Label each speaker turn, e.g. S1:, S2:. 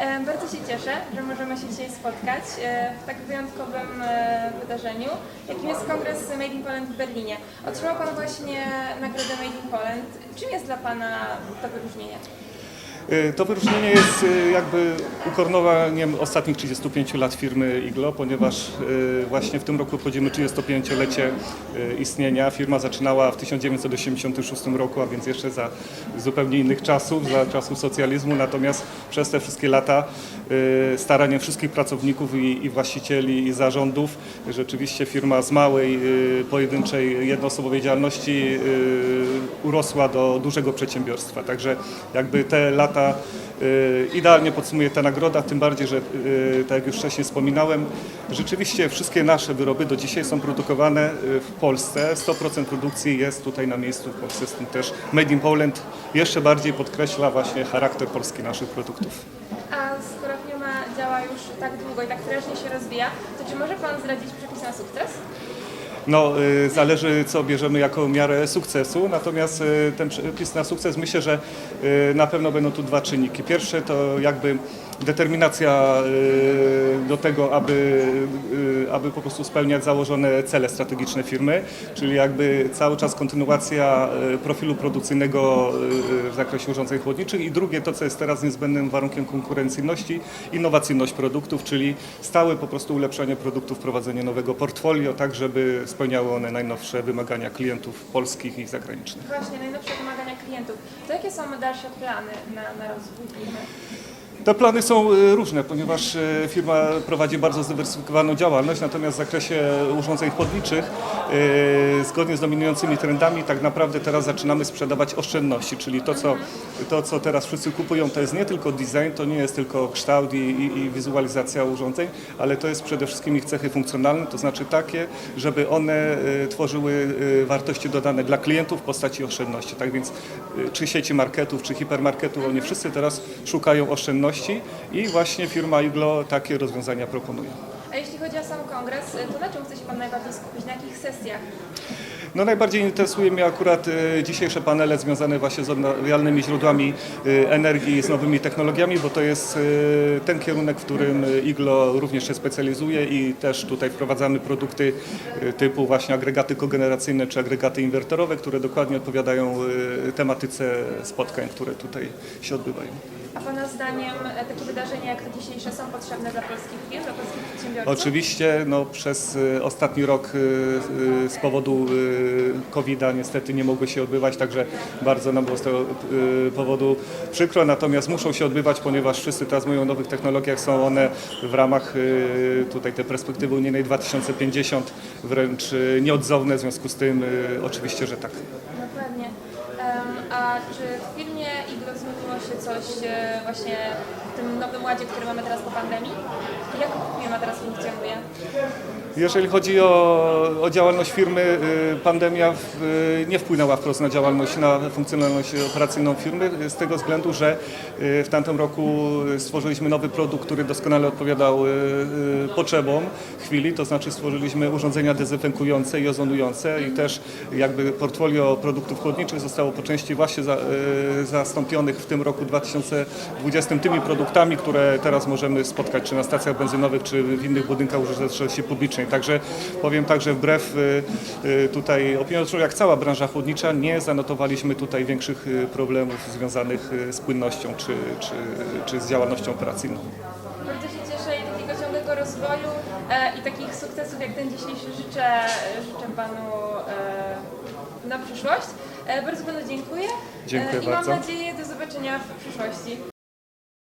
S1: E, Bardzo się cieszę, że możemy się dzisiaj spotkać e, w tak wyjątkowym e, wydarzeniu, jakim jest Kongres Made in Poland w Berlinie. Otrzymał Pan właśnie nagrodę Made in Poland. Czym jest dla Pana to wyróżnienie?
S2: Y, To wyróżnienie jest y, jakby ukoronowaniem ostatnich 35 lat firmy Iglo, ponieważ y, właśnie w tym roku obchodzimy 35-lecie y, istnienia. Firma zaczynała w 1986 roku, a więc jeszcze za zupełnie innych czasów, za czasów socjalizmu, natomiast przez te wszystkie lata staraniem wszystkich pracowników i, właścicieli i zarządów rzeczywiście firma z małej, pojedynczej, jednoosobowej działalności urosła do dużego przedsiębiorstwa. Także jakby te lata y, idealnie podsumuje ta nagroda, tym bardziej, że y, tak jak już wcześniej wspominałem, rzeczywiście wszystkie nasze wyroby do dzisiaj są produkowane y, w Polsce. 100% produkcji jest tutaj na miejscu w Polsce, stąd też Made in Poland jeszcze bardziej podkreśla właśnie charakter polski naszych produktów.
S1: A skoro firma działa już tak długo i tak prężnie się rozwija, to czy może Pan zdradzić przepis na sukces?
S2: No, y, zależy co bierzemy jako miarę sukcesu, natomiast y, ten przepis na sukces myślę, że y, na pewno będą tu dwa czynniki. Pierwsze to jakby determinacja y, do tego, aby, y, aby po prostu spełniać założone cele strategiczne firmy, czyli jakby cały czas kontynuacja y, profilu produkcyjnego w zakresie urządzeń chłodniczych i drugie to, co jest teraz niezbędnym warunkiem konkurencyjności, innowacyjność produktów, czyli stałe po prostu ulepszanie produktów, wprowadzenie nowego portfolio, tak żeby spełniały one najnowsze wymagania klientów polskich i zagranicznych.
S1: Właśnie, najnowsze wymagania klientów. To jakie są dalsze plany na, na rozwój firmy?
S2: Te plany są y, różne, ponieważ y, firma prowadzi bardzo zdywersyfikowaną działalność, natomiast w zakresie urządzeń chłodniczych, y, zgodnie z dominującymi trendami, tak naprawdę teraz zaczynamy sprzedawać oszczędności, czyli to, co, to, co teraz wszyscy kupują, to jest nie tylko design, to nie jest tylko kształt i, i, i wizualizacja urządzeń, ale to jest przede wszystkim ich cechy funkcjonalne, to znaczy takie, żeby one tworzyły wartości dodane dla klientów w postaci oszczędności. Tak więc czy sieci marketów, czy hipermarketów, oni wszyscy teraz szukają oszczędności i właśnie firma Iglo takie rozwiązania proponuje.
S1: A jeśli chodzi o sam kongres, to na czym chce się Pan najbardziej skupić? Na jakich sesjach?
S2: No najbardziej interesuje mnie akurat e, dzisiejsze panele związane właśnie z odnawialnymi źródłami e, energii, z nowymi technologiami, bo to jest e, ten kierunek, w którym Iglo również się specjalizuje i też tutaj wprowadzamy produkty typu właśnie agregaty kogeneracyjne czy agregaty inwerterowe, które dokładnie odpowiadają tematyce spotkań, które tutaj się odbywają.
S1: A Pana zdaniem e, takie wydarzenia jak te dzisiejsze są potrzebne dla polskich firm, dla polskich przedsiębiorców?
S2: Oczywiście no, przez y, ostatni rok y, z powodu COVID-a niestety nie mogły się odbywać, także bardzo nam było z tego powodu przykro, natomiast muszą się odbywać, ponieważ wszyscy teraz mówią o nowych technologiach, są one w ramach tutaj tej perspektywy unijnej 2050 wręcz nieodzowne, w związku z tym oczywiście, że tak.
S1: No pewnie. Em, a czy w firmie Iglo zmieniło się coś e, właśnie w tym nowym ładzie, który mamy teraz po pandemii? Jak firma teraz funkcjonuje?
S2: Jeżeli chodzi o, o działalność firmy, y, pandemia y, nie wpłynęła wprost na działalność, na funkcjonalność operacyjną firmy, z tego względu, że y, w tamtym roku stworzyliśmy nowy produkt, który doskonale odpowiadał potrzebom chwili, to znaczy stworzyliśmy urządzenia dezynfekujące i ozonujące i też jakby portfolio produktów chłodniczych zostało po części właśnie za, zastąpionych w tym roku 2020 tymi produktami, które teraz możemy spotkać czy na stacjach benzynowych, czy w innych budynkach użyteczności publicznej. Także powiem tak, że wbrew y, y, tutaj opiniom, jak cała branża chłodnicza, nie zanotowaliśmy tutaj większych y, problemów związanych z płynnością czy, czy, czy z działalnością operacyjną.
S1: Bardzo się cieszę i takiego ciągłego rozwoju e, i takich sukcesów jak ten dzisiejszy życzę, życzę Panu e, na przyszłość. E, bardzo Panu dziękuję.
S2: Dziękuję
S1: I mam
S2: bardzo.
S1: nadzieję do zobaczenia w przyszłości.